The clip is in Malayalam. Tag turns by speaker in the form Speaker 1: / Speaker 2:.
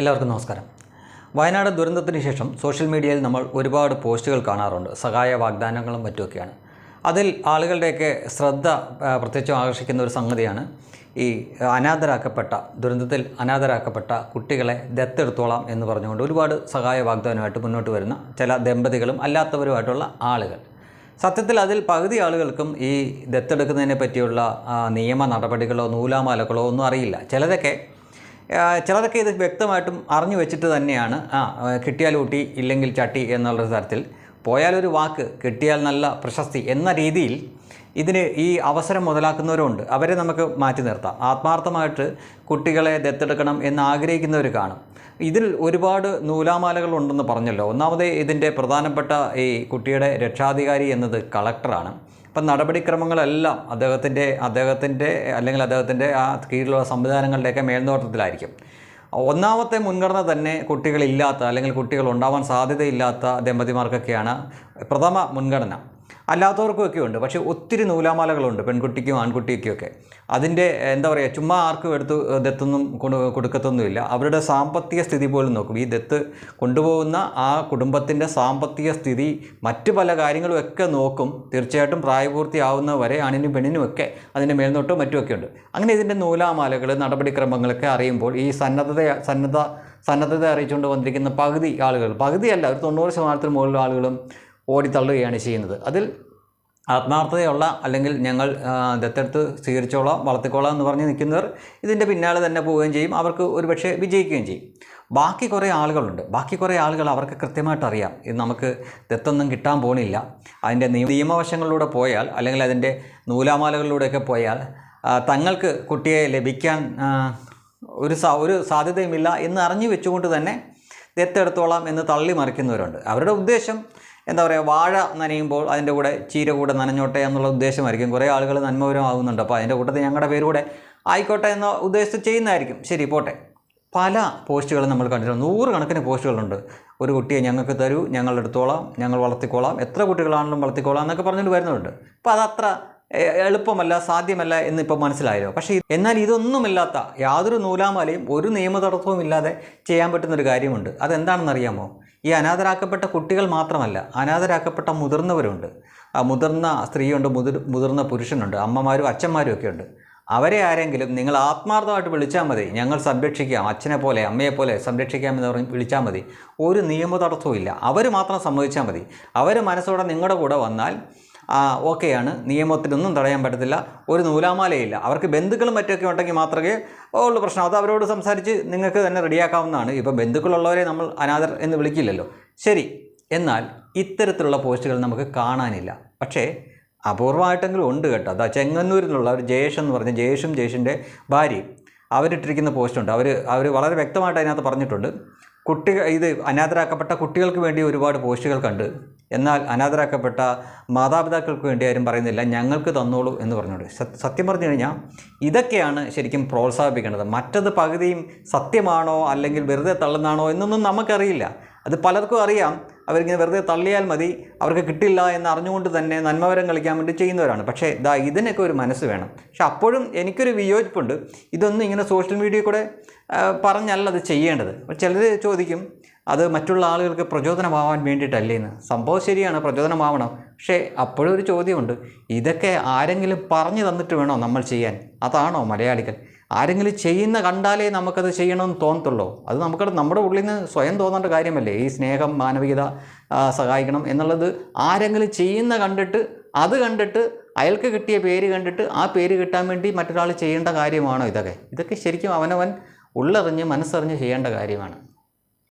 Speaker 1: എല്ലാവർക്കും നമസ്കാരം. വയനാട് ദുരന്തത്തിന് ശേഷം സോഷ്യൽ മീഡിയയിൽ നമ്മൾ ഒരുപാട് പോസ്റ്റുകൾ കാണാറുണ്ട്. സഹായ വാഗ്ദാനങ്ങളും മറ്റുമൊക്കെയാണ്. അതിൽ ആളുകളുടെയൊക്കെ ശ്രദ്ധ പ്രത്യേകിച്ചും ആകർഷിക്കുന്ന ഒരു സംഗതിയാണ് ഈ അനാഥരാക്കപ്പെട്ട ദുരന്തത്തിൽ അനാഥരാക്കപ്പെട്ട കുട്ടികളെ ദത്തെടുത്തോളാം എന്ന് പറഞ്ഞുകൊണ്ട് ഒരുപാട് സഹായ വാഗ്ദാനമായിട്ട് മുന്നോട്ട് വരുന്ന ചില ദമ്പതികളും അല്ലാത്തവരുമായിട്ടുള്ള ആളുകൾ. സത്യത്തിൽ അതിൽ പകുതി ആളുകൾക്കും ഈ ദത്തെടുക്കുന്നതിനെ പറ്റിയുള്ള നിയമ നടപടികളോ നൂലാമാലകളോ ഒന്നും അറിയില്ല. ചിലരൊക്കെ ആ, ചിലരൊക്കെ ഇത് വ്യക്തമായിട്ടും അറിഞ്ഞു വെച്ചിട്ട് തന്നെയാണ്. ആ കിട്ടിയാൽ ഊട്ടി ഇല്ലെങ്കിൽ ചട്ടി എന്നുള്ള തരത്തിൽ. പോയാലൊരു വാക്ക് കിട്ടിയാൽ നല്ല പ്രശസ്തി എന്ന രീതിയിൽ ഇതിന് ഈ അവസരം മുതലാക്കുന്നവരുണ്ട്. അവരെ നമുക്ക് മാറ്റി നിർത്താം. ആത്മാർത്ഥമായിട്ട് കുട്ടികളെ ദത്തെടുക്കണം എന്ന് ആഗ്രഹിക്കുന്നവർ കാണും. ഇതിൽ ഒരുപാട് നൂലാമാലകളുണ്ടെന്ന് പറഞ്ഞല്ലോ. ഒന്നാമത് ഇതിന്റെ പ്രധാനപ്പെട്ട ഈ കുട്ടിയുടെ രക്ഷാധികാരി എന്നത് കളക്ടറാണ്. അപ്പം നടപടിക്രമങ്ങളെല്ലാം അദ്ദേഹത്തിന്റെ അദ്ദേഹത്തിന്റെ അല്ലെങ്കിൽ അദ്ദേഹത്തിന്റെ ആ കീഴിലുള്ള സംവിധാനങ്ങളുടെയൊക്കെ മേൽനോട്ടത്തിലായിരിക്കും. ഒന്നാമത്തെ മുൻഗണന തന്നെ കുട്ടികളില്ലാത്ത അല്ലെങ്കിൽ കുട്ടികൾ ഉണ്ടാവാൻ സാധ്യതയില്ലാത്ത ദമ്പതിമാർക്കൊക്കെയാണ് പ്രഥമ മുൻഗണന. അല്ലാത്തവർക്കുമൊക്കെ ഉണ്ട്. പക്ഷേ ഒത്തിരി നൂലാമാലകളുണ്ട് പെൺകുട്ടിക്കും ആൺകുട്ടിക്കും ഒക്കെ. അതിന്റെ എന്താ പറയുക ചുമ്മാ ആർക്കും എടുത്ത് ദത്തൊന്നും കൊടുക്കത്തൊന്നുമില്ല. അവരുടെ സാമ്പത്തിക സ്ഥിതി പോലും നോക്കും. ഈ ദത്ത് കൊണ്ടുപോകുന്ന ആ കുടുംബത്തിന്റെ സാമ്പത്തിക സ്ഥിതി മറ്റു പല കാര്യങ്ങളും ഒക്കെ നോക്കും. തീർച്ചയായിട്ടും പ്രായപൂർത്തിയാവുന്ന വരെ ആണിനും പെണ്ണിനും ഒക്കെ അതിന്റെ മേൽനോട്ടും മറ്റുമൊക്കെ ഉണ്ട്. അങ്ങനെ ഇതിന്റെ നൂലാമാലകൾ നടപടിക്രമങ്ങളൊക്കെ അറിയുമ്പോൾ ഈ സന്നദ്ധത സന്നദ്ധ സന്നദ്ധത അറിയിച്ചുകൊണ്ട് വന്നിരിക്കുന്ന പകുതി ആളുകൾ പകുതിയല്ല ഒരു തൊണ്ണൂറ് ശതമാനത്തിന് മുകളിലുള്ള ആളുകളും ഓടിത്തള്ളുകയാണ് ചെയ്യുന്നത്. അതിൽ ആത്മാർത്ഥതയുള്ള അല്ലെങ്കിൽ ഞങ്ങൾ ദത്തെടുത്ത് സ്വീകരിച്ചോളാം വളർത്തിക്കോളാം എന്ന് പറഞ്ഞ് നിൽക്കുന്നവർ ഇതിന്റെ പിന്നാലെ തന്നെ പോവുകയും ചെയ്യും. അവർക്ക് ഒരുപക്ഷെ വിജയിക്കുകയും ചെയ്യും. ബാക്കി കുറേ ആളുകളുണ്ട്. ബാക്കി കുറേ ആളുകൾ അവർക്ക് കൃത്യമായിട്ട് അറിയാം. ഇത് നമുക്ക് ദത്തൊന്നും കിട്ടാൻ പോണില്ല. അതിന്റെ നിയമവശങ്ങളിലൂടെ പോയാൽ അല്ലെങ്കിൽ അതിന്റെ നൂലാമാലകളിലൂടെയൊക്കെ പോയാൽ തങ്ങൾക്ക് കുട്ടിയെ ലഭിക്കാൻ ഒരു ഒരു സാധ്യതയുമില്ല എന്ന് അറിഞ്ഞു വെച്ചുകൊണ്ട് തന്നെ ദത്തെടുത്തോളാം എന്ന് തള്ളി മറിക്കുന്നവരുണ്ട് അവരുടെ ഉദ്ദേശം എന്താ പറയുക വാഴ നനയുമ്പോൾ അതിന്റെ കൂടെ ചീര കൂടെ നനഞ്ഞോട്ടെ എന്നുള്ള ഉദ്ദേശമായിരിക്കും. കുറേ ആളുകൾ നന്മപരമാകുന്നുണ്ട്. അപ്പോൾ അതിന്റെ കൂട്ടത്തിൽ ഞങ്ങളുടെ പേര് കൂടെ ആയിക്കോട്ടെ എന്ന ഉദ്ദേശത്ത് ചെയ്യുന്നതായിരിക്കും. ശരി പോട്ടെ. പല പോസ്റ്റുകളും നമ്മൾ കണ്ടിട്ടുണ്ട്. നൂറുകണക്കിന് പോസ്റ്റുകളുണ്ട്. ഒരു കുട്ടിയെ ഞങ്ങൾക്ക് തരൂ ഞങ്ങൾ എടുത്തോളാം ഞങ്ങൾ വളർത്തിക്കോളാം എത്ര കുട്ടികളാണെങ്കിലും വളർത്തിക്കോളാം എന്നൊക്കെ പറഞ്ഞിട്ട് വരുന്നുണ്ട്. അപ്പോൾ അതത്ര എളുപ്പമല്ല സാധ്യമല്ല എന്നിപ്പോൾ മനസ്സിലായല്ലോ. പക്ഷേ എന്നാൽ ഇതൊന്നുമില്ലാത്ത യാതൊരു നൂലാമാലയും ഒരു നിയമതടസ്സവും ഇല്ലാതെ ചെയ്യാൻ പറ്റുന്നൊരു കാര്യമുണ്ട്. അതെന്താണെന്നറിയാമോ? ഈ അനാഥരാക്കപ്പെട്ട കുട്ടികൾ മാത്രമല്ല അനാഥരാക്കപ്പെട്ട മുതിർന്നവരുണ്ട്. മുതിർന്ന സ്ത്രീയുണ്ട് മുതിർ മുതിർന്ന പുരുഷനുണ്ട് അമ്മമാരും അച്ഛന്മാരും ഒക്കെ ഉണ്ട്. അവരെ ആരെങ്കിലും നിങ്ങൾ ആത്മാർത്ഥമായിട്ട് വിളിച്ചാൽ മതി. ഞങ്ങൾ സംരക്ഷിക്കാം അച്ഛനെ പോലെ അമ്മയെ പോലെ സംരക്ഷിക്കാമെന്ന് പറഞ്ഞ് വിളിച്ചാൽ മതി. ഒരു നിയമ തടസ്സവും അവർ മാത്രം സമ്മതിച്ചാൽ മതി. അവർ മനസ്സോടെ നിങ്ങളുടെ കൂടെ വന്നാൽ ഓക്കെയാണ്. നിയമത്തിനൊന്നും തടയാൻ പറ്റത്തില്ല. ഒരു നൂലാമാലയില്ല. അവർക്ക് ബന്ധുക്കളും മറ്റൊക്കെ ഉണ്ടെങ്കിൽ മാത്രമേ ഉള്ളൂ പ്രശ്നം. അത് അവരോട് സംസാരിച്ച് നിങ്ങൾക്ക് തന്നെ റെഡിയാക്കാവുന്നതാണ്. ഇപ്പോൾ ബന്ധുക്കളുള്ളവരെ നമ്മൾ അനാഥർ എന്ന് വിളിക്കില്ലല്ലോ. ശരി. എന്നാൽ ഇത്തരത്തിലുള്ള പോസ്റ്റുകൾ നമുക്ക് കാണാനില്ല. പക്ഷേ അപൂർവമായിട്ടെങ്കിലും ഉണ്ട് കേട്ടോ. അതാ ചെങ്ങന്നൂരിൽ നിന്നുള്ള ഒരു ജയേഷ് എന്ന് പറഞ്ഞ ജയേഷും ജയേഷിന്റെ ഭാര്യയും അവരിട്ടിരിക്കുന്ന പോസ്റ്റുണ്ട്. അവർ അവർ വളരെ വ്യക്തമായിട്ട് അതിനകത്ത് പറഞ്ഞിട്ടുണ്ട്. കുട്ടി ഇത് അനാഥരാക്കപ്പെട്ട കുട്ടികൾക്ക് വേണ്ടി ഒരുപാട് പോസ്റ്റുകൾ കണ്ട് എന്നാൽ അനാഥരാക്കപ്പെട്ട മാതാപിതാക്കൾക്ക് വേണ്ടി ആരും പറയുന്നില്ല ഞങ്ങൾക്ക് തന്നോളൂ എന്ന് പറഞ്ഞോണ്ട് സത്യ- സത്യം പറഞ്ഞു കഴിഞ്ഞാൽ ഇതൊക്കെയാണ് ശരിക്കും പ്രോത്സാഹിപ്പിക്കേണ്ടത്. മറ്റത് പകുതിയും സത്യമാണോ അല്ലെങ്കിൽ വെറുതെ തള്ളുന്നാണോ എന്നൊന്നും നമുക്കറിയില്ല. അത് പലർക്കും അറിയാം. അവരിങ്ങനെ വെറുതെ തള്ളിയാൽ മതി അവർക്ക് കിട്ടില്ല എന്ന് അറിഞ്ഞുകൊണ്ട് തന്നെ നന്മവരം കളിക്കാൻ വേണ്ടി ചെയ്യുന്നവരാണ്. പക്ഷേ ഇതാ ഇതിനൊക്കെ ഒരു മനസ്സ് വേണം. പക്ഷെ അപ്പോഴും എനിക്കൊരു വിയോജിപ്പുണ്ട്. ഇതൊന്നും ഇങ്ങനെ സോഷ്യൽ മീഡിയയിൽ കൂടെ പറഞ്ഞല്ല അത് ചെയ്യേണ്ടത്. ചിലർ ചോദിക്കും അത് മറ്റുള്ള ആളുകൾക്ക് പ്രചോദനമാവാൻ വേണ്ടിയിട്ടല്ലേ എന്ന്. സംഭവം ശരിയാണ് പ്രചോദനമാവണം. പക്ഷേ അപ്പോഴും ഒരു ചോദ്യമുണ്ട്. ഇതൊക്കെ ആരെങ്കിലും പറഞ്ഞു തന്നിട്ട് വേണോ നമ്മൾ ചെയ്യാൻ? അതാണോ മലയാളികൾ? ആരെങ്കിലും ചെയ്യുന്ന കണ്ടാലേ നമുക്കത് ചെയ്യണമെന്ന് തോന്നത്തുള്ളൂ. അത് നമുക്ക് നമ്മുടെ ഉള്ളിൽ നിന്ന് സ്വയം തോന്നേണ്ട കാര്യമല്ലേ? ഈ സ്നേഹം മാനവികത സഹായിക്കണം എന്നുള്ളത് ആരെങ്കിലും ചെയ്യുന്ന കണ്ടിട്ട് അത് കണ്ടിട്ട് അയാൾക്ക് കിട്ടിയ പേര് കണ്ടിട്ട് ആ പേര് കിട്ടാൻ വേണ്ടി മറ്റൊരാൾ ചെയ്യേണ്ട കാര്യമാണോ ഇതൊക്കെ? ഇതൊക്കെ ശരിക്കും അവനവൻ ഉള്ളറിഞ്ഞ് മനസ്സറിഞ്ഞ് ചെയ്യേണ്ട കാര്യമാണ്.